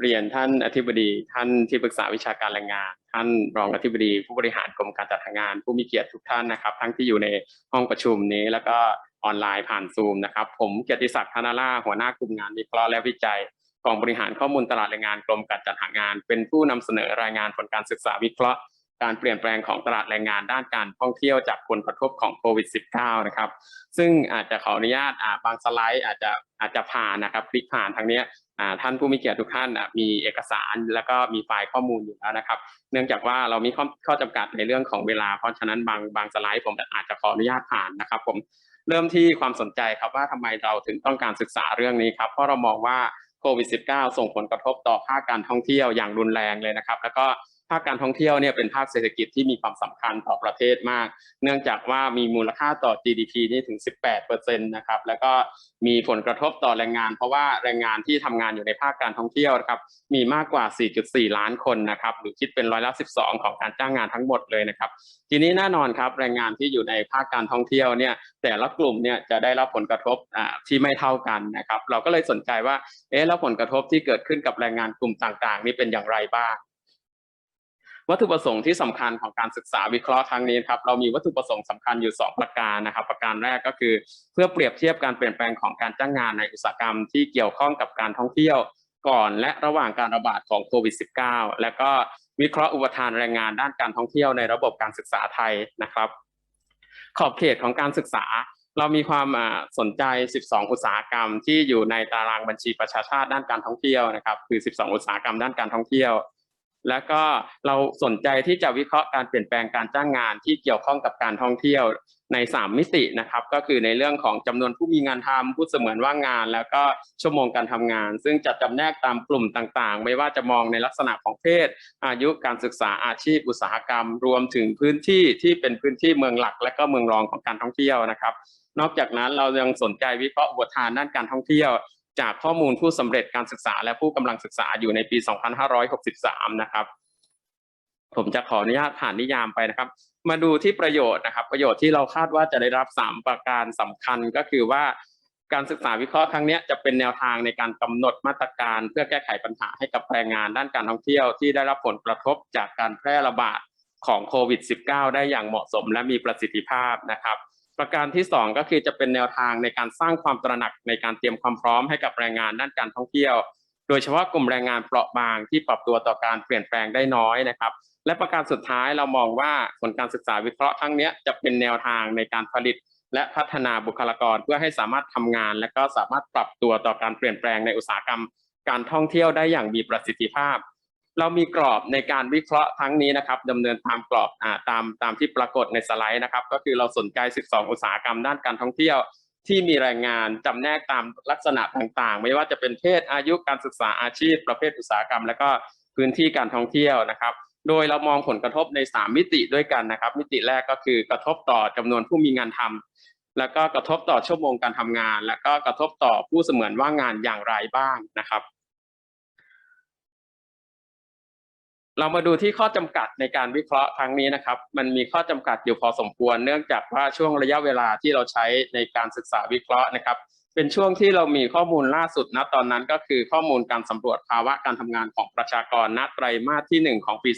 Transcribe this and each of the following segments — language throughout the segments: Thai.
เรียนท่านอธิบดีท่านที่ปรึกษาวิชาการแรงงาน ท่านรองอธิบดีผู้บริหารกรมการจัดหางาน ผู้มีเกียรติทุกท่านนะครับ ทั้งที่อยู่ในห้องประชุมนี้แล้วก็ออนไลน์ผ่านซูมนะครับ ผมเกียรติศักดิ์ธนาล่าหัวหน้ากลุ่มงานวิเคราะห์และวิจัยกองบริหารข้อมูลตลาดแรงงานกรมการจัดหางาน เป็นผู้นำเสนอรายงานผลการศึกษาวิเคราะห์ การเปลี่ยนแปลงของตลาดแรงงานด้านการท่องเที่ยวจากผลกระทบของโควิด -19 นะครับ ซึ่งอาจจะขออนุญาตบางสไลด์อาจจะอาจจะผ่านนะครับ คลิกผ่านทางนี้ท่านผู้มีเกียรติทุกท่านมีเอกสารแล้วก็มีไฟล์ข้อมูลอยู่แล้วนะครับ เนื่องจากว่าเรามีข้อข้อจำกัดในเรื่องของเวลา เพราะฉะนั้นบางบางสไลด์ผมอาจจะขออนุญาตผ่านนะครับ ผมเริ่มที่ความสนใจครับว่าทำไมเราถึงต้องการศึกษาเรื่องนี้ครับ เพราะเรามองว่าโควิด -19 ส่งผลกระทบต่อภาคการท่องเที่ยวอย่างรุนแรงเลยนะครับ แล้วก็ ภาคการท่องเที่ยวเนี่ยเป็นภาคเศรษฐกิจที่มีความสำคัญต่อประเทศมาก เนื่องจากว่ามีมูลค่าต่อ GDP นี่ถึง 18%นะครับ แล้วก็มีผลกระทบต่อแรงงาน เพราะว่าแรงงานที่ทำงานอยู่ในภาคการท่องเที่ยวนะครับ มีมากกว่า 4.4 ล้านคนนะครับ หรือคิดเป็นร้อยละ 12 ของการจ้างงานทั้งหมดเลยนะครับ ทีนี้แน่นอนครับ แรงงานที่อยู่ในภาคการท่องเที่ยวเนี่ย แต่ละกลุ่มเนี่ยจะได้รับผลกระทบอ่าที่ไม่เท่ากันนะครับ เราก็เลยสนใจว่า เอ๊ะ แล้วผลกระทบที่เกิดขึ้นกับแรงงานกลุ่มต่าง ๆ นี่เป็นอย่างไรบ้าง วัตถุประสงค์ที่สำคัญของการศึกษาวิเคราะห์ครั้งนี้ครับเรามีวัตถุประสงค์สำคัญอยู่ 2 ประการนะครับ ประการแรกก็คือ เพื่อเปรียบเทียบการเปลี่ยนแปลงของการจ้างงานในอุตสาหกรรมที่เกี่ยวข้องกับการท่องเที่ยวก่อนและระหว่างการระบาดของโควิด -19 และก็วิเคราะห์อุปทานแรงงานด้านการท่องเที่ยวในระบบการศึกษาไทยนะครับ ขอบเขตของการศึกษา เรามีความสนใจ 12 อุตสาหกรรมที่อยู่ในตารางบัญชีประชาชาติด้านการท่องเที่ยวนะครับ คือ 12 อุตสาหกรรมด้านการท่องเที่ยว แล้วก็เราสนใจที่จะวิเคราะห์การเปลี่ยนแปลงการจ้างงานที่เกี่ยวข้องกับการท่องเที่ยวใน 3 มิตินะครับ ก็คือในเรื่องของจำนวนผู้มีงานทำผู้เสมือนว่างงาน แล้วก็ชั่วโมงการทำงาน ซึ่งจะจำแนกตามกลุ่มต่างๆ ไม่ว่าจะมองในลักษณะของเพศ อายุการศึกษาอาชีพอุตสาหกรรม รวมถึงพื้นที่ที่เป็นพื้นที่เมืองหลัก และก็เมืองรองของการท่องเที่ยวนะครับ นอกจากนั้นเรายังสนใจวิเคราะห์อุปทานด้านการท่องเที่ยว จากข้อมูลผู้สำเร็จการศึกษา และผู้กำลังศึกษาอยู่ในปี 2563 นะครับ ผมจะขออนุญาตผ่านนิยามไปนะครับ มาดูที่ประโยชน์นะครับ ประโยชน์ที่เราคาดว่าจะได้รับ 3 ประการสำคัญก็คือว่าการศึกษาวิเคราะห์ครั้งนี้จะเป็นแนวทางในการกำหนดมาตรการ เพื่อแก้ไขปัญหาให้กับแรงงานด้านการท่องเที่ยวที่ได้รับผลกระทบจากการแพร่ระบาดของโควิด -19 ได้อย่างเหมาะสมและมีประสิทธิภาพนะครับ ประการที่ 2 ก็คือจะเป็นแนวทางในการสร้างความตระหนักในการเตรียมความพร้อมให้กับแรงงานด้านการท่องเที่ยว โดยเฉพาะกลุ่มแรงงานเปราะบางที่ปรับตัวต่อการเปลี่ยนแปลงได้น้อยนะครับ และประการสุดท้ายเรามองว่าผลการศึกษาวิเคราะห์ครั้งเนี้ยจะเป็นแนวทางในการผลิต และพัฒนาบุคลากรเพื่อให้สามารถทำงาน และก็สามารถปรับตัวต่อการเปลี่ยนแปลงในอุตสาหกรรม การท่องเที่ยวได้อย่างมีประสิทธิภาพ เรามีกรอบในการวิเคราะห์ทั้งนี้นะครับดำเนินตามกรอบอ่าตามตามที่ปรากฏในสไลด์นะครับ ก็คือเราสนใจ 12 อุตสาหกรรมด้านการท่องเที่ยว ที่มีแรงงานจำแนกตามลักษณะต่างๆ ไม่ว่าจะเป็นเพศอายุการศึกษาอาชีพ ประเภทอุตสาหกรรม และก็พื้นที่การท่องเที่ยวนะครับ โดยเรามองผลกระทบใน 3 มิติด้วยกันนะครับ มิติแรกก็คือกระทบต่อจำนวนผู้มีงานทำแล้วก็กระทบต่อชั่วโมงการทำงาน แล้วก็กระทบต่อผู้เสมือนว่างงานอย่างไรบ้างนะครับ เรามาดูที่ข้อจำกัดในการวิเคราะห์ครั้งนี้นะครับ มันมีข้อจำกัดอยู่พอสมควร เนื่องจากว่าช่วงระยะเวลาที่เราใช้ในการศึกษาวิเคราะห์นะครับ เป็นช่วงที่เรามีข้อมูลล่าสุดณตอนนั้นก็คือข้อมูลการสำรวจภาวะการทำงานของประชากรณไตรมาสที่ 1 ของปี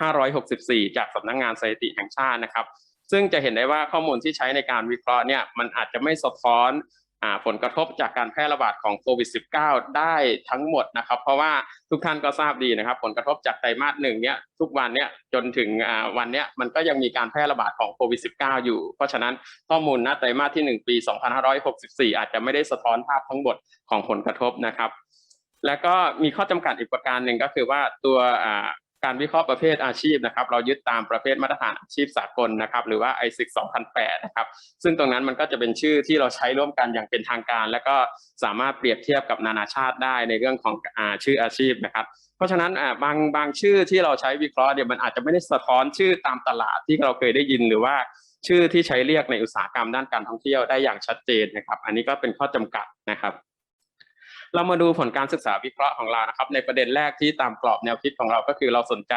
2564 จากสำนักงงานสถิติแห่งชาตินะครับ ซึ่งจะเห็นได้ว่าข้อมูลที่ใช้ในการวิเคราะห์เนี่ยมันอาจจะไม่สะท้อน ผลกระทบจากการแพร่ระบาดของโควิด -19 ได้ทั้งหมดนะครับ เพราะว่าทุกท่านก็ทราบดีนะครับ ผลกระทบจากไตรมาสหนึ่งเนี่ยทุกวันเนี่ยจนถึงอ่าวันเนี้ยมันก็ยังมีการแพร่ระบาดของโควิด -19 อยู่ เพราะฉะนั้นข้อมูลณไตรมาสที่ 1 ปี 2564 อาจจะไม่ได้สะท้อนภาพทั้งหมดของผลกระทบนะครับ แล้วก็มีข้อจำกัดอีกประการหนึ่งก็คือว่าตัวอ่า การวิเคราะห์ประเภทอาชีพนะครับ เรายึดตามประเภทมาตรฐานอาชีพสากลนะครับ หรือว่า ISIC 2008 นะครับ ซึ่งตรงนั้นมันก็จะเป็นชื่อที่เราใช้ร่วมกันอย่างเป็นทางการ แล้วก็สามารถเปรียบเทียบกับนานาชาติได้ในเรื่องของอชื่ออาชีพนะครับ เพราะฉะนั้นบางบางชื่อที่เราใช้วิเคราะห์เนี่ยมันอาจจะไม่ได้สะท้อนชื่อตามตลาดที่เราเคยได้ยินหรือว่าชื่อที่ใช้เรียกในอุตสาหกรรมด้านการท่องเที่ยวได้อย่างชัดเจนนะครับ อันนี้ก็เป็นข้อจำกัดนะครับ เรามาดูผลการศึกษาวิเคราะห์ของเรานะครับ ในประเด็นแรกที่ตามกรอบแนวคิดของเราก็คือเราสนใจ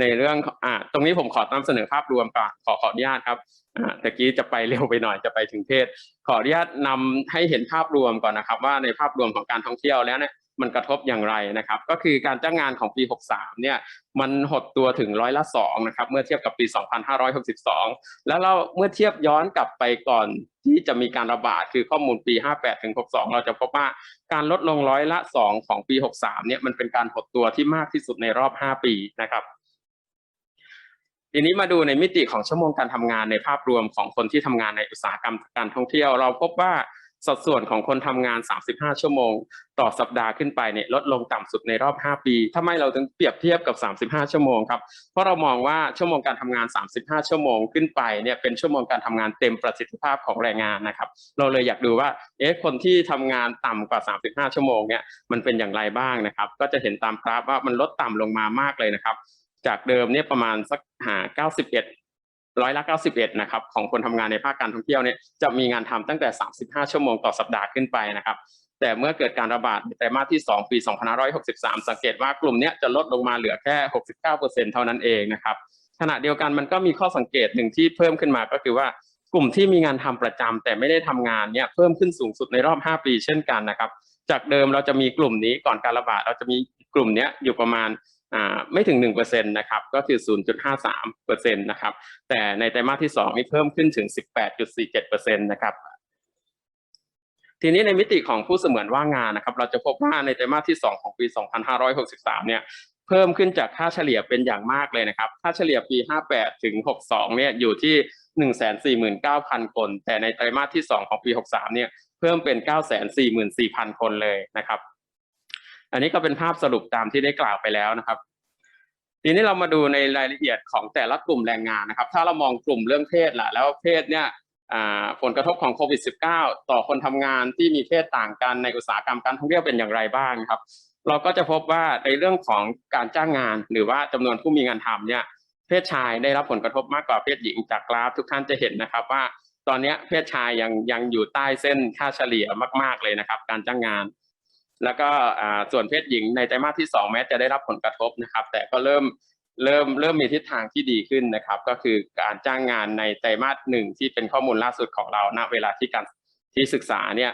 ในเรื่องอ่าตรงนี้ผมขอนำเสนอภาพรวมก่อนขอขออนุญาตครับอ่าตะกี้จะไปเร็วไปหน่อยจะไปถึงเพศขออนุญาตนำให้เห็นภาพรวมก่อนนะครับ ว่าในภาพรวมของการท่องเที่ยวแล้วเนี่ย มันกระทบอย่างไรนะครับ ก็คือการจ้างงานของปี 63 เนี่ยมันหดตัวถึงร้อยละสองนะครับเมื่อเทียบกับปี 2562 แล้วเราเมื่อเทียบย้อนกลับไปก่อนที่จะมีการระบาดคือข้อมูลปี 58 ถึง 62 เราจะพบว่าการลดลงร้อยละสองของปี 63 เนี่ยมันเป็นการหดตัวที่มากที่สุดในรอบ 5 ปีนะครับทีนี้มาดูในมิติของชั่วโมงการทำงานในภาพรวมของคนที่ทำงานในอุตสาหกรรมการท่องเที่ยว เราพบว่า สัดส่วนของคนทำงาน 35 ชั่วโมง ต่อสัปดาห์ขึ้นไปเนี่ยลดลงต่ำสุดในรอบ 5 ปีทำไมเราถึงเปรียบเทียบกับ 35 ชั่วโมงครับ เพราะเรามองว่าชั่วโมงการทำงาน 35 ชั่วโมงขึ้นไปเนี่ยเป็นชั่วโมงการทำงานเต็มประสิทธิภาพของแรงงานนะครับ เราเลยอยากดูว่า เอ๊ะ คนที่ทำงานต่ำกว่า 35 ชั่วโมงเนี่ยมันเป็นอย่างไรบ้างนะครับ ก็จะเห็นตามกราฟว่ามันลดต่ำลงมามากเลยนะครับ จากเดิมเนี่ยประมาณสักหา91 ร้อยละ 91 นะครับ ของคนทำงานในภาคการท่องเที่ยวเนี่ยจะมีงานทำตั้งแต่ 35 ชั่วโมงต่อสัปดาห์ขึ้นไปนะครับ แต่เมื่อเกิดการระบาดในไตรมาสที่ 2 ปี 2563 สังเกตว่ากลุ่มนี้จะลดลงมาเหลือแค่ 69%เท่านั้นเองนะครับ ขณะเดียวกันมันก็มีข้อสังเกตหนึ่งที่เพิ่มขึ้นมาก็คือว่ากลุ่มที่มีงานทำประจำแต่ไม่ได้ทำงานเนี่ยเพิ่มขึ้นสูงสุดในรอบ 5 ปีเช่นกันนะครับ จากเดิมเราจะมีกลุ่มนี้ก่อนการระบาดเราจะมีกลุ่มนี้อยู่ประมาณ ไม่ถึง1%นะครับก็คือ 0.53%นะครับแต่ในไตรมาสที่ 2 นี่เพิ่มขึ้นถึง 18.47%นะครับทีนี้ในมิติของผู้เสมือนว่างงานนะครับ เราจะพบว่าในไตรมาสที่ 2 ของปี 2563 เนี่ยเพิ่มขึ้นจากค่าเฉลี่ยเป็นอย่างมากเลยนะครับ ค่าเฉลี่ยปี 58 ถึง 62 เนี่ยอยู่ที่ 149,000 คน แต่ในไตรมาสที่ 2 ของปี 63 เนี่ยเพิ่มเป็น 944,000 คนเลยนะครับ อันนี้ก็เป็นภาพสรุปตามที่ได้กล่าวไปแล้วนะครับ ทีนี้เรามาดูในรายละเอียดของแต่ละกลุ่มแรงงานนะครับ ถ้าเรามองกลุ่มเรื่องเพศล่ะ แล้วเพศเนี่ยผลกระทบของโควิด -19 ต่อคนทำงานที่มีเพศต่างกันในอุตสาหกรรมการท่องเที่ยวเป็นอย่างไรบ้างครับ เราก็จะพบว่าในเรื่องของการจ้างงานหรือว่าจำนวนผู้มีงานทำเนี่ยเพศชายได้รับผลกระทบมากกว่าเพศหญิงจากกราฟทุกท่านจะเห็นนะครับว่าตอนนี้เพศชายยังยังอยู่ใต้เส้นค่าเฉลี่ยมาก ๆเลยนะครับ การจ้างงาน แล้วก็ส่วนเพศหญิงในไตรมาสที่สองแม้จะได้รับผลกระทบนะครับ แต่ก็เริ่มเริ่มเริ่มมีทิศทางที่ดีขึ้นนะครับ ก็คือการจ้างงานในไตรมาสหนึ่งที่เป็นข้อมูลล่าสุดของเราณเวลาที่การที่ศึกษาเนี่ย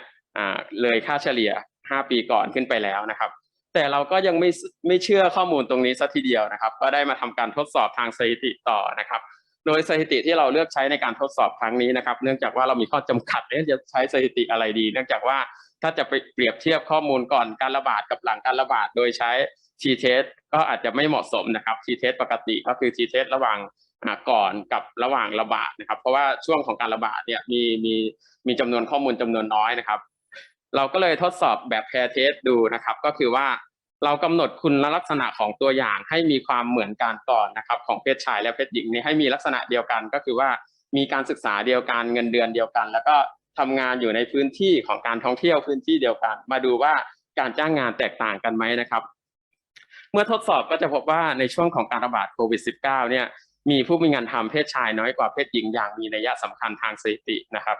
เลยค่าเฉลี่ย 5 ปีก่อนขึ้นไปแล้วนะครับ แต่เราก็ยังไม่ไม่เชื่อข้อมูลตรงนี้สัทีเดียวนะครับ ก็ได้มาทำการทดสอบทางสถิติต่อนะครับ โดยสถิติที่เราเลือกใช้ในการทดสอบครั้งนี้นะครับ เนื่องจากว่าเรามีข้อจำกัดเอ๊ะจะใช้สถิติอะไรดี เนื่องจากว่า ถ้าจะไปเปรียบเทียบข้อมูลก่อนการระบาดกับหลังการระบาดโดยใช้ t test ก็อาจจะไม่เหมาะสมนะครับ t test ปกติก็คือ t test ระหว่างก่อนกับระหว่างระบาดนะครับ เพราะว่าช่วงของการระบาดเนี่ยมีมีมีจำนวนข้อมูลจำนวนน้อยนะครับ เราก็เลยทดสอบแบบ pair test ดูนะครับ ก็คือว่าเรากำหนดคุณลักษณะของตัวอย่างให้มีความเหมือนกันก่อนนะครับ ของเพศชายและเพศหญิงนี่ให้มีลักษณะเดียวกัน ก็คือว่ามีการศึกษาเดียวกันเงินเดือนเดียวกัน แล้วก็ ทำงานอยู่ในพื้นที่ของการท่องเที่ยวพื้นที่เดียวกัน มาดูว่าการจ้างงานแตกต่างกันไหมนะครับ เมื่อทดสอบก็จะพบว่าในช่วงของการระบาดโควิด -19 เนี่ยมีผู้มีงานทำเพศชายน้อยกว่าเพศหญิงอย่างมีนัยสำคัญทางสถิตินะครับ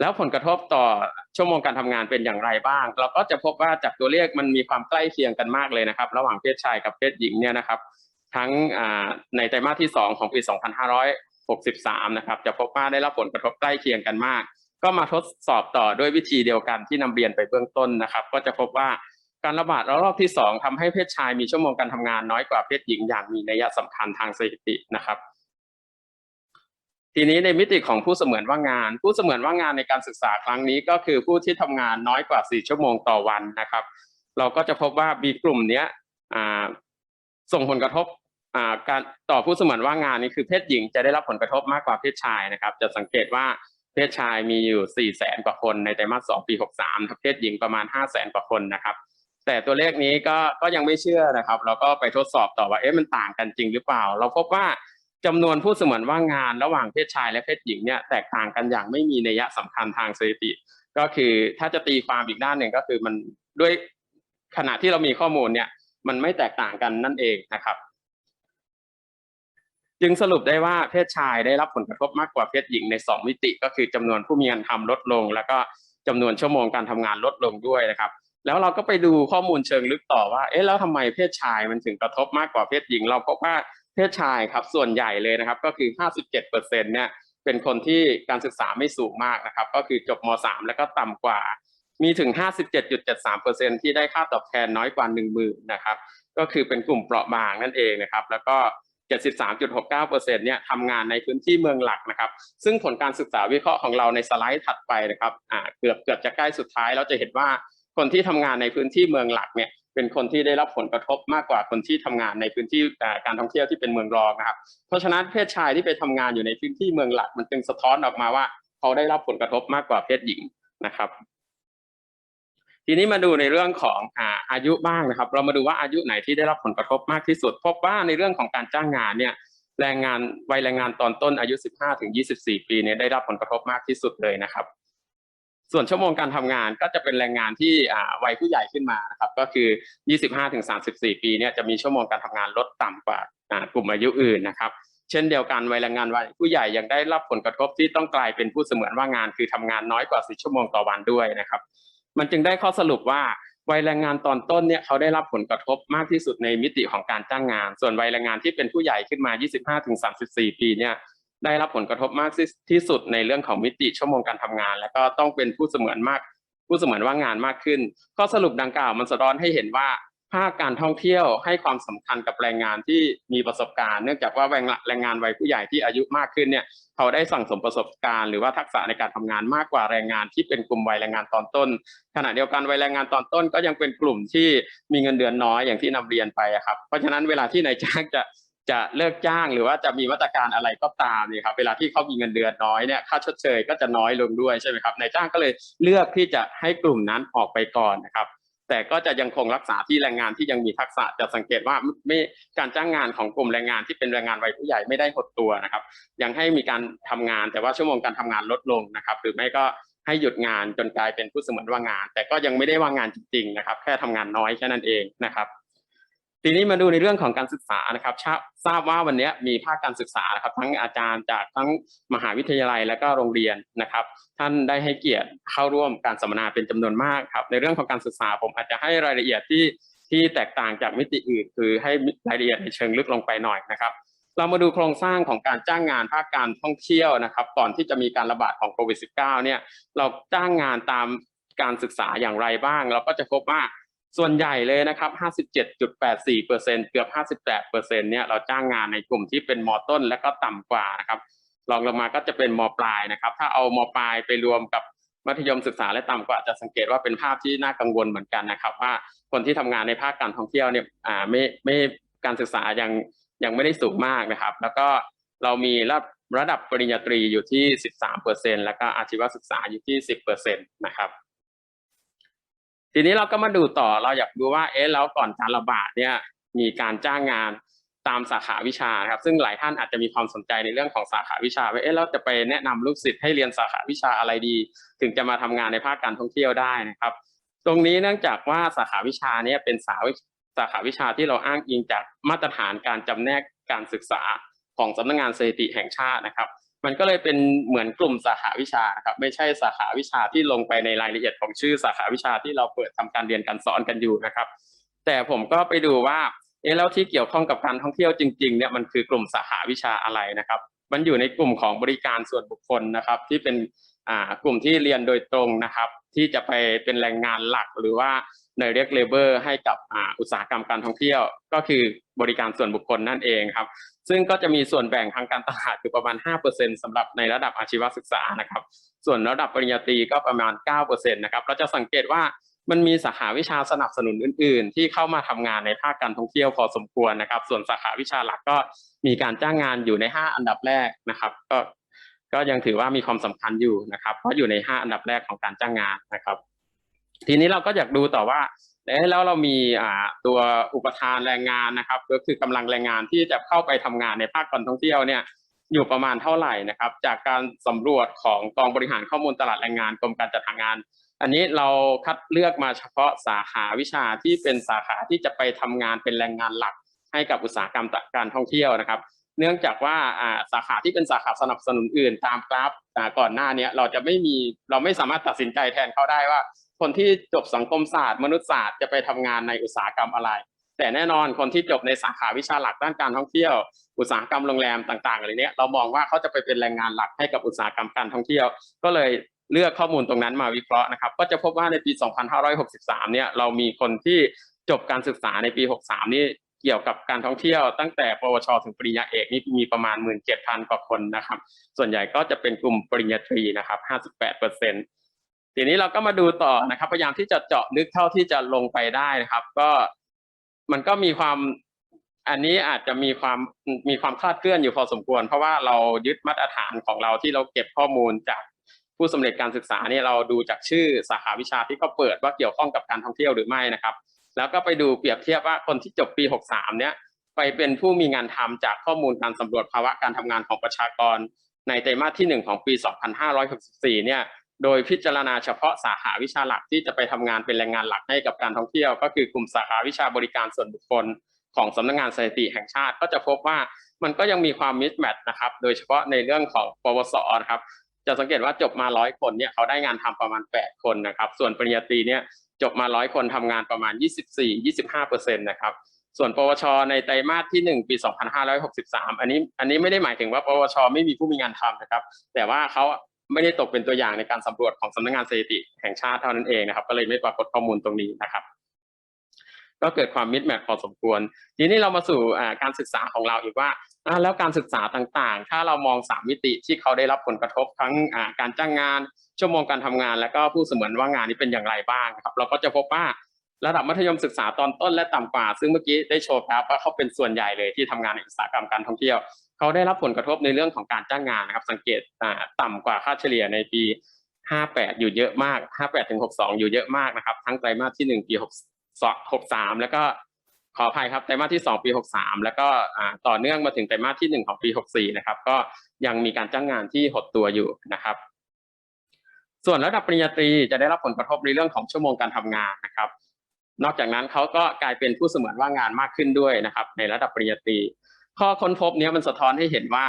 แล้วผลกระทบต่อชั่วโมงการทำงานเป็นอย่างไรบ้าง เราก็จะพบว่าจากตัวเลขมันมีความใกล้เคียงกันมากเลยนะครับ ระหว่างเพศชายกับเพศหญิงเนี่ยนะครับ ทั้งในไตรมาสที่ 2 ของปี 63 นะครับ จะพบว่าได้รับผลกระทบใกล้เคียงกันมาก ก็มาทดสอบต่อด้วยวิธีเดียวกันที่นำเรียนไปเบื้องต้นนะครับ ก็จะพบว่าการระบาดระลอกที่ 2ทำให้เพศชายมีชั่วโมงการทำงานน้อยกว่าเพศหญิงอย่างมีนัยสำคัญทางสถิตินะครับ ทีนี้ในมิติของผู้เสมือนว่างงาน ผู้เสมือนว่างงานในการศึกษาครั้งนี้ก็คือผู้ที่ทำงานน้อยกว่า 4 ชั่วโมงต่อวันนะครับ เราก็จะพบว่ามีกลุ่มเนี้ยส่งผลกระทบ การต่อผู้สมือนว่างงานนี่คือเพศหญิงจะได้รับผลกระทบมากกว่าเพศชายนะครับ จะสังเกตว่าเพศชายมีอยู่4แสนกว่าคนในไตรมาส2ปี63ครับเพศหญิงประมาณ5แสนกว่าคนนะครับ แต่ตัวเลขนี้ก็ก็ยังไม่เชื่อนะครับ เราก็ไปทดสอบต่อว่าเอ๊ะมันต่างกันจริงหรือเปล่า เราพบว่าจำนวนผู้สมือนว่างงานระหว่างเพศชายและเพศหญิงเนี่ยแตกต่างกันอย่างไม่มีนัยสำคัญทางสถิติ ก็คือถ้าจะตีความอีกด้านหนึ่งก็คือมันด้วยขณะที่เรามีข้อมูลเนี่ยมันไม่แตกต่างกันนั่นเองนะครับ จึงสรุปได้ว่าเพศชายได้รับผลกระทบมากกว่าเพศหญิงใน 2 มิติ ก็คือจำนวนผู้มีงานทำลดลง แล้วก็จำนวนชั่วโมงการทำงานลดลงด้วยนะครับ แล้วเราก็ไปดูข้อมูลเชิงลึกต่อว่าเอ๊ะแล้วทำไมเพศชายมันถึงกระทบมากกว่าเพศหญิง เราพบว่าเพศชายครับส่วนใหญ่เลยนะครับก็คือ 57เปอร์เซ็นเนี่ยเป็นคนที่การศึกษาไม่สูงมากนะครับ ก็คือจบม .3 แล้วก็ต่ำกว่ามีถึง 57.73%ที่ได้ค่าตอบแทนน้อยกว่า 10,000นะครับ ก็คือเป็นกลุ่มเปราะบางนั่นเองนะครับ แล้วก็ 73.69%เนี่ยทำงานในพื้นที่เมืองหลักนะครับ ซึ่งผลการศึกษาวิเคราะห์ของเราในสไลด์ถัดไปนะครับอ่าเกือบเกือบจะใกล้สุดท้ายเราจะเห็นว่าคนที่ทำงานในพื้นที่เมืองหลักเนี่ยเป็นคนที่ได้รับผลกระทบมากกว่าคนที่ทำงานในพื้นที่อ่การท่องเที่ยวที่เป็นเมืองรองนะครับ เพราะฉะนั้นเพศชายที่ไปทำงานอยู่ในพื้นที่เมืองหลัก มันจึงสะท้อนออกมาว่า เขาได้รับผลกระทบมากกว่าเพศหญิงนะครับ ทีนี้มาดูในเรื่องของอาอายุบ้างนะครับ เรามาดูว่าอายุไหนที่ได้รับผลกระทบมากที่สุด พบว่าในเรื่องของการจ้างงานเนี่ยแรงงานวัยแรงงานตอนต้นอายุ 15ถึง24 ปีเนี่ยได้รับผลกระทบมากที่สุดเลยนะครับ ส่วนชั่วโมงการทำงานก็จะเป็นแรงงานที่อาวัยผู้ใหญ่ขึ้นมานะครับ ก็คือ 25ถึง34 ปีเนี่ยจะมีชั่วโมงการทำงานลดต่ำกว่ากลุ่มอายุอื่นนะครับ เช่นเดียวกันวัยแรงงานวัยผู้ใหญ่ยังได้รับผลกระทบที่ต้องกลายเป็นผู้เสมือนว่างงาน คือทำงานน้อยกว่า 10 ชั่วโมงต่อวันด้วยนะครับ มันจึงได้ข้อสรุปว่าวัยแรงงานตอนต้นเนี่ยเขาได้รับผลกระทบมากที่สุดในมิติของการจ้างงาน ส่วนวัยแรงงานที่เป็นผู้ใหญ่ขึ้นมา 25-34 ปีเนี่ยได้รับผลกระทบมากที่สุดในเรื่องของมิติชั่วโมงการทำงาน แล้วก็ต้องเป็นผู้เสมือนมาก ผู้เสมือนว่างงานมากขึ้น ข้อสรุปดังกล่าวมันสะท้อนให้เห็นว่า ภาคการท่องเที่ยวให้ความสำคัญกับแรงงานที่มีประสบการณ์ เนื่องจากว่าแรงแรงงานวัยผู้ใหญ่ที่อายุมากขึ้นเนี่ยเขาได้สั่งสมประสบการณ์หรือว่าทักษะในการทำงานมากกว่าแรงงานที่เป็นกลุ่มวัยแรงงานตอนต้น ขณะเดียวกันวัยแรงงานตอนต้น ก็ยังเป็นกลุ่มที่มีเงินเดือนน้อยอย่างที่นำเรียนไปครับเพราะฉะนั้นเวลาที่นายจ้างจะจะเลิกจ้างหรือว่าจะมีมาตรการอะไรก็ตามนี่ครับเวลาที่เขามีเงินเดือนน้อยเนี่ยค่าชดเชยก็จะน้อยลงด้วยใช่ไหมครับนายจ้างก็เลยเลือกที่จะให้กลุ่มนั้นออกไปก่อนนะครับ แต่ก็จะยังคงรักษาที่แรงงานที่ยังมีทักษะจะสังเกตว่าไม่การจ้างงานของกลุ่มแรงงานที่เป็นแรงงานวัยผู้ใหญ่ไม่ได้หดตัวนะครับ ยังให้มีการทำงานแต่ว่าชั่วโมงการทำงานลดลงนะครับ หรือไม่ก็ให้หยุดงานจนกลายเป็นผู้เสมือนว่างงาน แต่ก็ยังไม่ได้ว่างงานจริงๆนะครับ แค่ทำงานน้อยแค่นั้นเองนะครับ ทีนี้มาดูในเรื่องของการศึกษานะครับทราบว่าวันนี้มีภาคการศึกษานะครับ ทั้งอาจารย์จากทั้งมหาวิทยาลัยและก็โรงเรียนนะครับ ท่านได้ให้เกียรติเข้าร่วมการสัมมนาเป็นจำนวนมากครับ ในเรื่องของการศึกษาผมอาจจะให้รายละเอียดที่ที่แตกต่างจากมิติอื่น คือให้รายละเอียดในเชิงลึกลงไปหน่อยนะครับ เรามาดูโครงสร้างของการจ้างงานภาคการท่องเที่ยวนะครับ ก่อนที่จะมีการระบาดของโควิด -19 เนี่ยเราจ้างงานตามการศึกษาอย่างไรบ้าง เราก็จะพบว่า ส่วนใหญ่เลยนะครับ 57.84เปอร์เซ็นเกือบ 58เปอร์เซ็นเนี่ยเราจ้างงานในกลุ่มที่เป็นมอต้นและก็ต่ำกว่านะครับรองลงมาก็จะเป็นมปลายนะครับ ถ้าเอามปลายไปรวมกับมัธยมศึกษาและต่ำกว่าจะสังเกตว่าเป็นภาพที่น่ากังวลเหมือนกันนะครับ ว่าคนที่ทำงานในภาคการท่องเที่ยวเนี่ยอ่าไม่ไม่การศึกษายังยังไม่ได้สูงมากนะครับ แล้วก็เรามีระดับระดับปริญญาตรีอยู่ที่ 13เปอร์เซ็นแล้วก็อาชีวศึกษาอยู่ที่ 10เปอร์เซ็นตนะครับ ทีนี้เราก็มาดูต่อเราอยากดูว่าเอ๊ะแล้วก่อนการระบาดเนี่ยมีการจ้างงานตามสาขาวิชาครับ ซึ่งหลายท่านอาจจะมีความสนใจในเรื่องของสาขาวิชาว่าเอ๊ะเราจะไปแนะนำลูกศิษย์ให้เรียนสาขาวิชาอะไรดี ถึงจะมาทำงานในภาคการท่องเที่ยวได้นะครับ ตรงนี้เนื่องจากว่าสาขาวิชาเนี้เป็นสาวิสาขาวิชาที่เราอ้างอิงจากมาตรฐานการจำแนกการศึกษาของสำนักงานสถิติแห่งชาตินะครับ มันก็เลยเป็นเหมือนกลุ่มสาขาวิชาครับไม่ใช่สาขาวิชาที่ลงไปในรายละเอียดของชื่อสาขาวิชาที่เราเปิดทำการเรียนการสอนกันอยู่นะครับ แต่ผมก็ไปดูว่าเออแล้วที่เกี่ยวข้องกับการท่องเที่ยวจริงๆเนี่ยมันคือกลุ่มสาขาวิชาอะไรนะครับ มันอยู่ในกลุ่มของบริการส่วนบุคคลนะครับ ที่เป็น กลุ่มที่เรียนโดยตรงนะครับ ที่จะไปเป็นแรงงานหลักหรือว่าในเรียกเลเบอร์ให้กับอุตสาหกรรมการท่องเที่ยว ก็คือบริการส่วนบุคคลนั่นเองครับ ซึ่งก็จะมีส่วนแบ่งทางการตลาดอยู่ประมาณ 5%สำหรับในระดับอาชีวศึกษานะครับ ส่วนระดับปริญญาตรีก็ประมาณ 9%นะครับเราจะสังเกตว่ามันมีสาขาวิชาสนับสนุนอื่น ๆ ที่เข้ามาทำงานในภาคการท่องเที่ยวพอสมควรนะครับ ส่วนสาขาวิชาหลักก็มีการจ้างงานอยู่ใน 5 อันดับแรกนะครับ ก็ ก็ยังถือว่ามีความสำคัญอยู่นะครับ เพราะอยู่ใน 5 อันดับแรกของการจ้างงานนะครับ ทีนี้เราก็อยากดูต่อว่าเอ๊ะแล้วเรามีตัวอุปทานแรงงานนะครับ ก็คือกำลังแรงงานที่จะเข้าไปทำงานในภาคการท่องเที่ยวเนี่ยอยู่ประมาณเท่าไหร่นะครับ จากการสำรวจของกองบริหารข้อมูลตลาดแรงงานกรมการจัดหางาน อันนี้เราคัดเลือกมาเฉพาะสาขาวิชาที่เป็นสาขาที่จะไปทำงานเป็นแรงงานหลักให้กับอุตสาหกรรมการท่องเที่ยวนะครับ เนื่องจากว่าสาขาที่เป็นสาขาสนับสนุนอื่นตามกราฟก่อนหน้านี้เราจะไม่มีเราไม่สามารถตัดสินใจแทนเขาได้ว่า คนที่จบสังคมศาสตร์ มนุษยศาสตร์จะไปทำงานในอุตสาหกรรมอะไร แต่แน่นอนคนที่จบในสาขาวิชาหลักด้านการท่องเที่ยว อุตสาหกรรมโรงแรมต่างๆอะไรเนี้ยเรามองว่าเขาจะไปเป็นแรงงานหลักให้กับอุตสาหกรรมการท่องเที่ยว ก็เลยเลือกข้อมูลตรงนั้นมาวิเคราะห์นะครับ ก็จะพบว่าในปี 2563 เนี่ยเรามีคนที่จบการศึกษาในปี 63 นี่ เกี่ยวกับการท่องเที่ยวตั้งแต่ปวช ถึงปริญญาเอกนี่มีประมาณ 17,000 กว่าคนนะครับ ส่วนใหญ่ก็จะเป็นกลุ่มปริญญาตรีนะครับ 58เปอร์เซ็นต์ทีนี้เราก็มาดูต่อนะครับ พยายามที่จะเจาะลึกเท่าที่จะลงไปได้นะครับ ก็มันก็มีความอันนี้อาจจะมีความมีความคลาดเคลื่อนอยู่พอสมควร เพราะว่าเรายึดมาตรฐานของเราที่เราเก็บข้อมูลจากผู้สำเร็จการศึกษาเนี่ยเราดูจากชื่อสาขาวิชาที่เขาเปิดว่าเกี่ยวข้องกับการท่องเที่ยวหรือไม่นะครับ แล้วก็ไปดูเปรียบเทียบว่าคนที่จบปี 63 เนี่ยไปเป็นผู้มีงานทำจากข้อมูลการสำรวจภาวะการทำงานของประชากร ในไตรมาสที่ 1 ของปี 2564 เนี่ยโดยพิจารณาเฉพาะสาขาวิชาหลักที่จะไปทำงานเป็นแรงงานหลักให้กับการท่องเที่ยว ก็คือกลุ่มสาขาวิชาบริการส่วนบุคคลของสำนักงานสถิติแห่งชาติ ก็จะพบว่ามันก็ยังมีความมิสแมทนะครับ โดยเฉพาะในเรื่องของปวสนะครับจะสังเกตว่าจบมาร้อยคนเนี่ยเขาได้งานทำประมาณ 8 คนนะครับ ส่วนปริญญาตรีเนี่ย จบมาร้อยคนทำงานประมาณ 24-25เปอร์เซ็นต์นะครับส่วนปวช ในไตรมาสที่ 1 ปี 2563 อันนี้อันนี้ไม่ได้หมายถึงว่า ปวช ไม่มีผู้มีงานทำนะครับ แต่ว่าเขาไม่ได้ตกเป็นตัวอย่างในการสำรวจของสำนักงานสถิติแห่งชาติเท่านั้นเองนะครับ ก็เลยไม่ปรากฏข้อมูลตรงนี้นะครับ ก็เกิดความมิดแมทพอสมควร ทีนี้เรามาสู่การศึกษาของเราอีกว่าแล้วการศึกษาต่างๆ ถ้าเรามองสามมิติที่เขาได้รับผลกระทบทั้งการจ้างงาน ชั่วโมงการทำงาน และก็ผู้เสมือนว่างงานนี้เป็นอย่างไรบ้างครับเราก็จะพบว่าระดับมัธยมศึกษาตอนต้นและต่ำกว่า ซึ่งเมื่อกี้ได้โชว์ครับว่าเขาเป็นส่วนใหญ่เลยที่ทำงานในอุตสาหกรรมการท่องเที่ยว เขาได้รับผลกระทบในเรื่องของการจ้างงานนะครับ สังเกตอ่าต่ำกว่าค่าเฉลี่ยในปี 58 อยู่เยอะมาก 58ถึง62 อยู่เยอะมากนะครับ ทั้งไตรมาสที่ 1 ปี 63แล้วก็ขออภัยครับไตรมาสที่2ปี63แล้วก็ต่อเนื่องมาถึงไตรมาสที่1ของปี64นะครับ ก็ยังมีการจ้างงานที่หดตัวอยู่นะครับ ส่วนระดับปริญญาตรีจะได้รับผลกระทบในเรื่องของชั่วโมงการทำงานนะครับ นอกจากนั้นเขาก็กลายเป็นผู้เสมือนว่างงานมากขึ้นด้วยนะครับ ในระดับปริญญาตรี ข้อค้นพบนี้มันสะท้อนให้เห็นว่า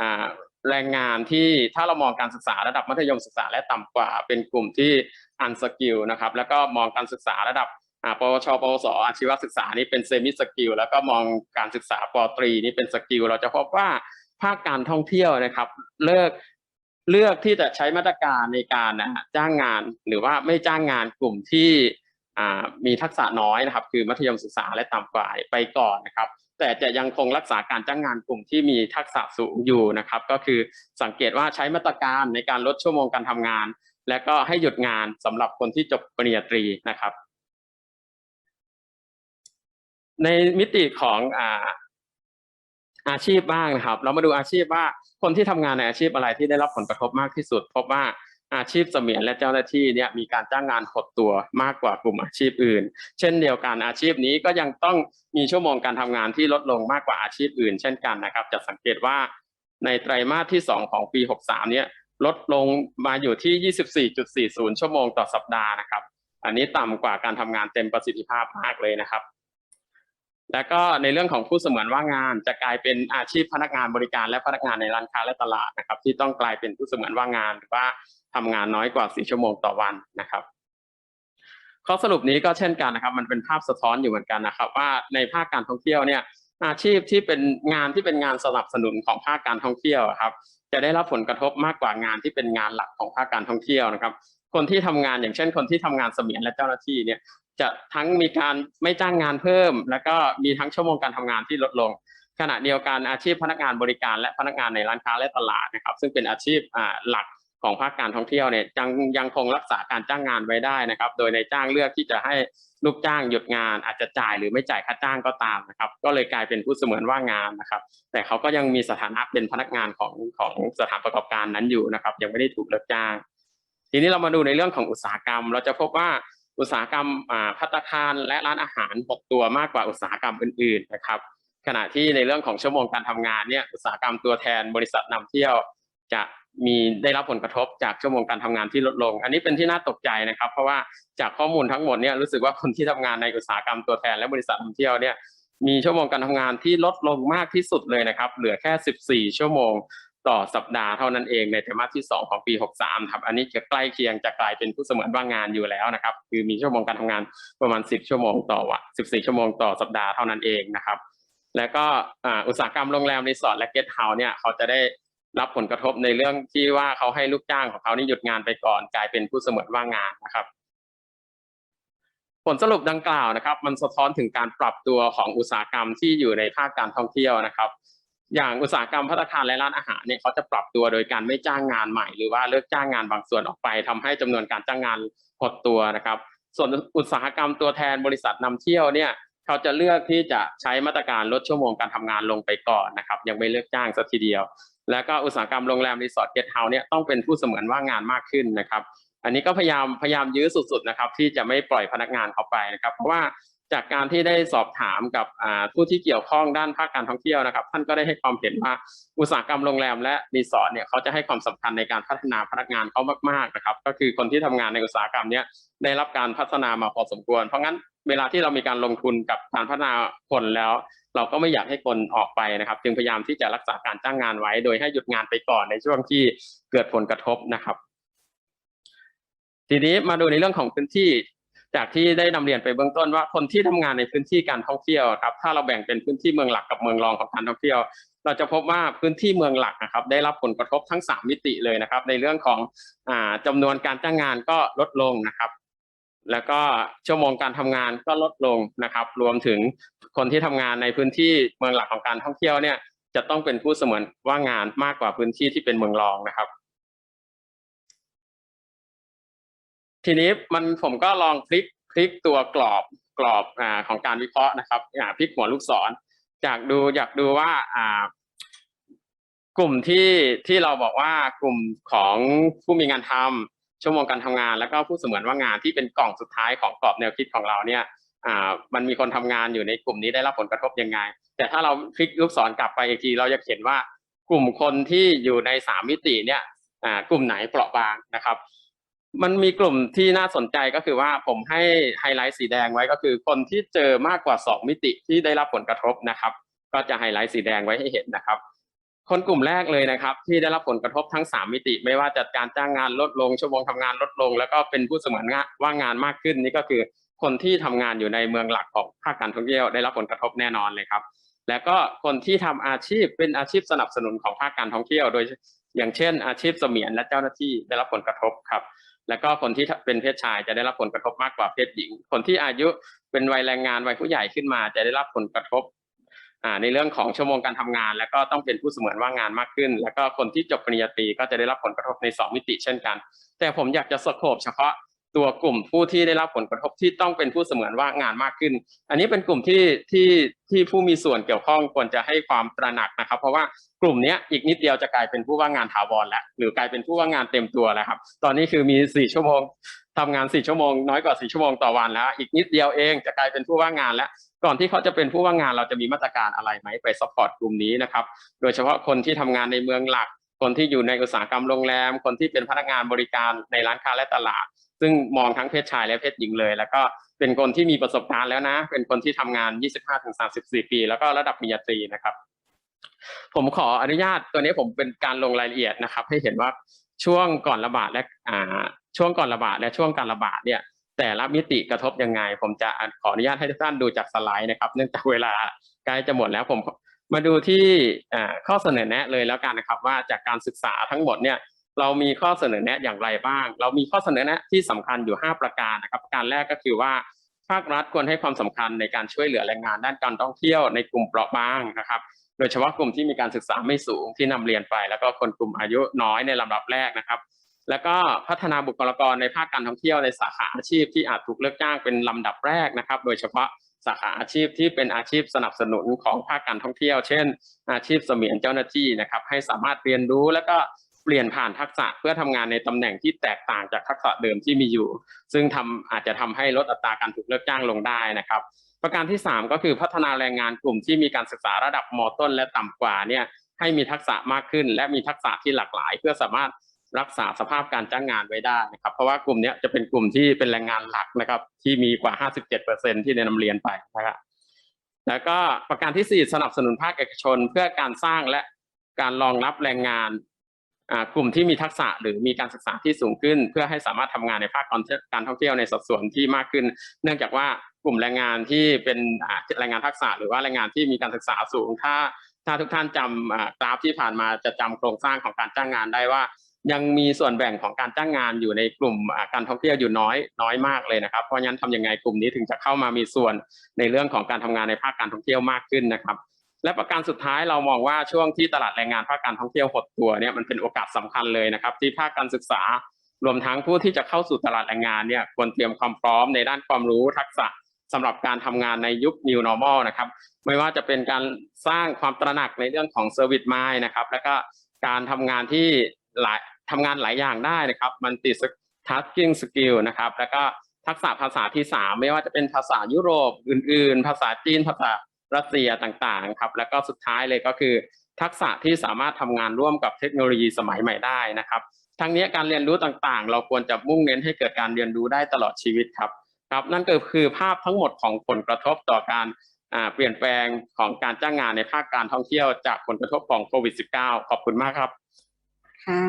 อ่าแรงงานที่ถ้าเรามองการศึกษาระดับมัธยมศึกษาและต่ำกว่าเป็นกลุ่มที่อันสกิลนะครับ แล้วก็มองการศึกษาระดับ อ่าปวชปวสอาชีวศึกษานี่เป็นเซมิสกิลแล้วก็มองการศึกษาปตรีนี่เป็นสกิลเราจะพบว่าภาคการท่องเที่ยวนะครับ เลิกเลือกที่จะใช้มาตรการในการนะจ้างงานหรือว่าไม่จ้างงานกลุ่มที่อ่ามีทักษะน้อยนะครับ คือมัธยมศึกษาและต่ำกว่าไปก่อนนะครับ แต่จะยังคงรักษาการจ้างงานกลุ่มที่มีทักษะสูงอยู่นะครับ ก็คือสังเกตว่าใช้มาตรการในการลดชั่วโมงการทำงาน และก็ให้หยุดงานสำหรับคนที่จบปริญญาตรีนะครับ ในมิติของอ่าอาชีพบ้างนะครับ เรามาดูอาชีพว่าคนที่ทำงานในอาชีพอะไรที่ได้รับผลกระทบมากที่สุด พบว่าอาชีพเสมียนและเจ้าหน้าที่เนี่ยมีการจ้างงานหดตัวมากกว่ากลุ่มอาชีพอื่น เช่นเดียวกันอาชีพนี้ก็ยังต้องมีชั่วโมงการทำงานที่ลดลงมากกว่าอาชีพอื่น เช่นกันนะครับ จะสังเกตว่าในไตรมาสที่ 2 ของปี 63 เนี่ยลดลงมาอยู่ที่ 24.40 ชั่วโมงต่อสัปดาห์นะครับ อันนี้ต่ำกว่าการทำงานเต็มประสิทธิภาพมากเลยนะครับ แล้วก็ในเรื่องของผู้เสมือนว่างงานจะกลายเป็นอาชีพพนักงานบริการและพนักงานในร้านค้าและตลาดนะครับ ที่ต้องกลายเป็นผู้เสมือนว่างงาน หรือว่าทำงานน้อยกว่า4ชั่วโมงต่อวันนะครับข้อสรุปนี้ก็เช่นกันนะครับ มันเป็นภาพสะท้อนอยู่เหมือนกันนะครับ ว่าในภาคการท่องเที่ยวเนี่ยอาชีพที่เป็นงานที่เป็นงานสนับสนุนของภาคการท่องเที่ยวครับ จะได้รับผลกระทบมากกว่างานที่เป็นงานหลักของภาคการท่องเที่ยวนะครับ คนที่ทำงานอย่างเช่น คนที่ทำงานเสมียนและเจ้าหน้าที่เนี่ย จะทั้งมีการไม่จ้างงานเพิ่ม แล้วก็มีทั้งชั่วโมงการทำงานที่ลดลง ขณะเดียวกันอาชีพพนักงานบริการและพนักงานในร้านค้าและตลาดนะครับ ซึ่งเป็นอาชีพหลักของภาคการท่องเที่ยวเนี่ยยังยังคงรักษาการจ้างงานไว้ได้นะครับ โดยในจ้างเลือกที่จะให้ลูกจ้างหยุดงานอาจจะจ่ายหรือไม่จ่ายค่าจ้างก็ตามนะครับ ก็เลยกลายเป็นผู้เสมือนว่างงานนะครับ แต่เขาก็ยังมีสถานะเป็นพนักงานของของสถานประกอบการนั้นอยู่นะครับ ยังไม่ได้ถูกเลิกจ้าง ทีนี้เรามาดูในเรื่องของอุตสาหกรรม เราจะพบว่า อุตสาหกรรมอ่าภัตตาคารและร้านอาหารหดตัวมากกว่าอุตสาหกรรมอื่นๆนะครับ ขณะที่ในเรื่องของชั่วโมงการทำงานเนี่ยอุตสาหกรรมตัวแทนบริษัทนำเที่ยวจะมีได้รับผลกระทบจากชั่วโมงการทำงานที่ลดลง อันนี้เป็นที่น่าตกใจนะครับ เพราะว่าจากข้อมูลทั้งหมดเนี่ยรู้สึกว่าคนที่ทำงานในอุตสาหกรรมตัวแทนและบริษัทนำเที่ยวเนี่ยมีชั่วโมงการทำงานที่ลดลงมากที่สุดเลยนะครับ เหลือแค่ 14 ชั่วโมง ต่อสัปดาห์เท่านั้นเองในไตรมาสที่ 2 ของปี 63ครับ อันนี้จะใกล้เคียงจะกลายเป็นผู้เสมือนว่างงานอยู่แล้วนะครับ คือมีชั่วโมงการทำงานประมาณ 10 ชั่วโมงต่อวัน14 ชั่วโมงต่อสัปดาห์เท่านั้นเองนะครับ แล้วก็อุตสาหกรรมโรงแรมรีสอร์ทและเกสต์เฮาส์เนี่ยเขาจะได้รับผลกระทบในเรื่องที่ว่าเขาให้ลูกจ้างของเขานี่หยุดงานไปก่อนกลายเป็นผู้เสมือนว่างงานนะครับ ผลสรุปดังกล่าวนะครับ มันสะท้อนถึงการปรับตัวของอุตสาหกรรมที่อยู่ในภาคการท่องเที่ยวนะครับ อย่างอุตสาหกรรมพัตตาคารและร้านอาหารเนี่ยเขาจะปรับตัวโดยการไม่จ้างงานใหม่ หรือว่าเลิกจ้างงานบางส่วนออกไปทำให้จำนวนการจ้างงานหดตัวนะครับ ส่วนอุตสาหกรรมตัวแทนบริษัทนำเที่ยวเนี่ยเขาจะเลือกที่จะใช้มาตรการลดชั่วโมงการทำงานลงไปก่อนนะครับ ยังไม่เลิกจ้างสักทีเดียว แล้วก็อุตสาหกรรมโรงแรมรีสอร์ทเกสต์เฮาส์เนี่ยต้องเป็นผู้เสมือนว่างงานมากขึ้นนะครับ อันนี้ก็พยายามพยายามยื้อสุดๆนะครับ ที่จะไม่ปล่อยพนักงานเขาไปนะครับ เพราะว่า จากการที่ได้สอบถามกับผู้ที่เกี่ยวข้องด้านภาคการท่องเที่ยวนะครับ ท่านก็ได้ให้ความเห็นว่าอุตสาหกรรมโรงแรมและรีสอร์ทเนี่ยเขาจะให้ความสำคัญในการพัฒนาพนักงานเขามากๆนะครับ ก็คือคนที่ทำงานในอุตสาหกรรมเนี้ยได้รับการพัฒนามาพอสมควร เพราะงั้นเวลาที่เรามีการลงทุนกับการพัฒนาคนแล้ว เราก็ไม่อยากให้คนออกไปนะครับ จึงพยายามที่จะรักษาการจ้างงานไว้ โดยให้หยุดงานไปก่อนในช่วงที่เกิดผลกระทบนะครับ ทีนี้มาดูในเรื่องของพื้นที่ จากที่ได้นำเรียนไปเบื้องต้นว่าคนที่ทำงานในพื้นที่การท่องเที่ยวครับถ้าเราแบ่งเป็นพื้นที่เมืองหลักกับเมืองรองของการท่องเที่ยว เราจะพบว่าพื้นที่เมืองหลักนะครับ ได้รับผลกระทบทั้งสามมิติเลยนะครับ ในเรื่องของอ่าจำนวนการจ้างงานก็ลดลงนะครับ แล้วก็ชั่วโมงการทำงานก็ลดลงนะครับ รวมถึงคนที่ทำงานในพื้นที่เมืองหลักของการท่องเที่ยวเนี่ยจะต้องเป็นผู้เสมือนว่างงานมากกว่าพื้นที่ที่เป็นเมืองรองนะครับ ทีนี้มันผมก็ลองพลิกพลิกตัวกรอบกรอบอ่าของการวิเคราะห์นะครับอ่าพลิกหัวลูกศรจากดูอยากดูว่าอ่ากลุ่มที่ที่เราบอกว่ากลุ่มของผู้มีงานทำชั่วโมงการทำงาน แล้วก็ผู้เสมือนว่างงานที่เป็นกล่องสุดท้ายของกรอบแนวคิดของเราเนี่ยอ่ามันมีคนทำงานอยู่ในกลุ่มนี้ได้รับผลกระทบยังไง แต่ถ้าเราพลิกลูกศรกลับไปอีกทีเราจะเห็นว่ากลุ่มคนที่อยู่ในสามมิติเนี่ยอ่ากลุ่มไหนเปราะบางนะครับ มันมีกลุ่มที่น่าสนใจก็คือว่าผมให้ไฮไลท์สีแดงไว้ก็คือคนที่เจอมากกว่า 2 มิติที่ได้รับผลกระทบนะครับ ก็จะไฮไลท์สีแดงไว้ให้เห็นนะครับ คนกลุ่มแรกเลยนะครับ ที่ได้รับผลกระทบทั้ง 3 มิติ ไม่ว่าจะการจ้างงานลดลง ชั่วโมงทำงานลดลง แล้วก็เป็นผู้เสมือนงานว่างงานมากขึ้นนี่ก็คือคนที่ทำงานอยู่ในเมืองหลักของภาคการท่องเที่ยวได้รับผลกระทบแน่นอนเลยครับ แล้วก็คนที่ทำอาชีพเป็นอาชีพสนับสนุนของภาคการท่องเที่ยว โดยอย่างเช่น อาชีพเสมียนและเจ้าหน้าที่ได้รับผลกระทบครับ แล้วก็คนที่เป็นเพศชายจะได้รับผลกระทบมากกว่าเพศหญิง คนที่อายุเป็นวัยแรงงานวัยผู้ใหญ่ขึ้นมา จะได้รับผลกระทบในเรื่องของชั่วโมงการทำงาน แล้วก็ต้องเป็นผู้เสมือนว่างงานมากขึ้น แล้วก็คนที่จบปริญญาตรีก็จะได้รับผลกระทบในสองมิติเช่นกัน แต่ผมอยากจะสโคบเฉพาะ ตัวกลุ่มผู้ที่ได้รับผลกระทบที่ต้องเป็นผู้เสมือนว่างงานมากขึ้น อันนี้เป็นกลุ่มที่ที่ที่ผู้มีส่วนเกี่ยวข้องควรจะให้ความตระหนักนะครับ เพราะว่ากลุ่มนี้อีกนิดเดียวจะกลายเป็นผู้ว่างงานถาวรแล้วหรือกลายเป็นผู้ว่างงานเต็มตัวแล้วครับ ตอนนี้คือมีสี่ชั่วโมงทำงานสี่ชั่วโมงน้อยกว่าสี่ชั่วโมงต่อวันแล้ว อีกนิดเดียวเองจะกลายเป็นผู้ว่างงานแล้วก่อนที่เขาจะเป็นผู้ว่างงานเราจะมีมาตรการอะไรไหมไปซัพพอร์ตกลุ่มนี้นะครับ โดยเฉพาะคนที่ทำงานในเมืองหลัก คนที่อยู่ในอุตสาหกรรมโรงแรม คนที่เป็นพนักงานบริการในร้านค้าและตลาด ซึ่งมองทั้งเพศชายและเพศหญิงเลย แล้วก็เป็นคนที่มีประสบการณ์แล้วนะ เป็นคนที่ทำงาน 25-34 ปี แล้วก็ระดับปริญญาตรีนะครับ ผมขออนุญาตตัวนี้ผมเป็นการลงรายละเอียดนะครับ ให้เห็นว่าช่วงก่อนระบาดและอ่าช่วงก่อนระบาดและช่วงการระบาดเนี่ยแต่ละมิติกระทบยังไง ผมจะขออนุญาตให้ทุกท่านดูจากสไลด์นะครับ เนื่องจากเวลาใกล้จะหมดแล้วผมมาดูที่ข้อเสนอแนะเลยแล้วกันนะครับ ว่าจากการศึกษาทั้งหมดเนี่ย เรามีข้อเสนอแนะอย่างไรบ้าง เรามีข้อเสนอแนะที่สำคัญอยู่ 5 ประการนะครับ การแรกก็คือว่าภาครัฐควรให้ความสำคัญในการช่วยเหลือแรงงานด้านการท่องเที่ยวในกลุ่มเปราะบางนะครับ โดยเฉพาะกลุ่มที่มีการศึกษาไม่สูงที่นำเรียนไป แล้วก็คนกลุ่มอายุน้อยในลำดับแรกนะครับ แล้วก็พัฒนาบุคลากรในภาคการท่องเที่ยวในสาขาอาชีพที่อาจถูกเลิกจ้างเป็นลำดับแรกนะครับ โดยเฉพาะสาขาอาชีพที่เป็นอาชีพสนับสนุนของภาคการท่องเที่ยว เช่น อาชีพเสมียนเจ้าหน้าที่นะครับ ให้สามารถเรียนรู้แล้วก็ เปลี่ยนผ่านทักษะเพื่อทำงานในตำแหน่งที่แตกต่างจากทักษะเดิมที่มีอยู่ ซึ่งทำอาจจะทำให้ลดอัตราการถูกเลิกจ้างลงได้นะครับ ประการที่ 3 ก็คือพัฒนาแรงงานกลุ่มที่มีการศึกษาระดับมต้น และต่ำกว่าเนี่ยให้มีทักษะมากขึ้น และมีทักษะที่หลากหลาย เพื่อสามารถรักษาสภาพการจ้างงานไว้ได้นะครับเพราะว่ากลุ่มนี้จะเป็นกลุ่มที่เป็นแรงงานหลักนะครับ ที่มีกว่า 57%ที่ได้นำเรียนไปนะครับแล้วก็ประการที่ 4 สนับสนุนภาคเอกชน เพื่อการสร้างและการรองรับแรงงาน กลุ่มที่มีทักษะหรือมีการศึกษาที่สูงขึ้น เพื่อให้สามารถทำงานในภาคการท่องเที่ยวในสัดส่วนที่มากขึ้น เนื่องจากว่ากลุ่มแรงงานที่เป็นอ่าแรงงานทักษะ หรือว่าแรงงานที่มีการศึกษาสูง ถ้าถ้าทุกท่านจำอ่ากราฟที่ผ่านมาจะจำโครงสร้างของการจ้างงานได้ว่า ยังมีส่วนแบ่งของการจ้างงานอยู่ในกลุ่มอ่าการท่องเที่ยวอยู่น้อยน้อยมากเลยนะครับ เพราะฉะนั้นทำยังไงกลุ่มนี้ถึงจะเข้ามามีส่วนในเรื่องของการทำงานในภาคการท่องเที่ยวมากขึ้นนะครับ และประการสุดท้ายเรามองว่าช่วงที่ตลาดแรงงานภาคการท่องเที่ยวหดตัวเนี่ยมันเป็นโอกาสสำคัญเลยนะครับ ที่ภาคการศึกษารวมทั้งผู้ที่จะเข้าสู่ตลาดแรงงานเนี่ยควรเตรียมความพร้อมในด้านความรู้ทักษะสำหรับการทำงานในยุค New Normal นะครับไม่ว่าจะเป็นการสร้างความตระหนักในเรื่องของ Service Mind นะครับแล้วก็การทำงานที่หลายทำงานหลายอย่างได้นะครับมันติด tasking skill นะครับแล้วก็ทักษะภาษาที่สามไม่ว่าจะเป็นภาษายุโรปอื่น ๆ ภาษาจีนภาษา รัสเซียต่างๆครับแล้วก็สุดท้ายเลยก็คือ ทักษะที่สามารถทำงานร่วมกับเทคโนโลยีสมัยใหม่ได้นะครับทั้งนี้การเรียนรู้ต่างๆ เราควรจะมุ่งเน้นให้เกิดการเรียนรู้ได้ตลอดชีวิตครับครับนั่นก็คือภาพทั้งหมดของผลกระทบต่อการเปลี่ยนแปลงของการจ้างงานในภาคการท่องเที่ยวจากผลกระทบของโควิด -19 ขอบคุณมากครับค่ะ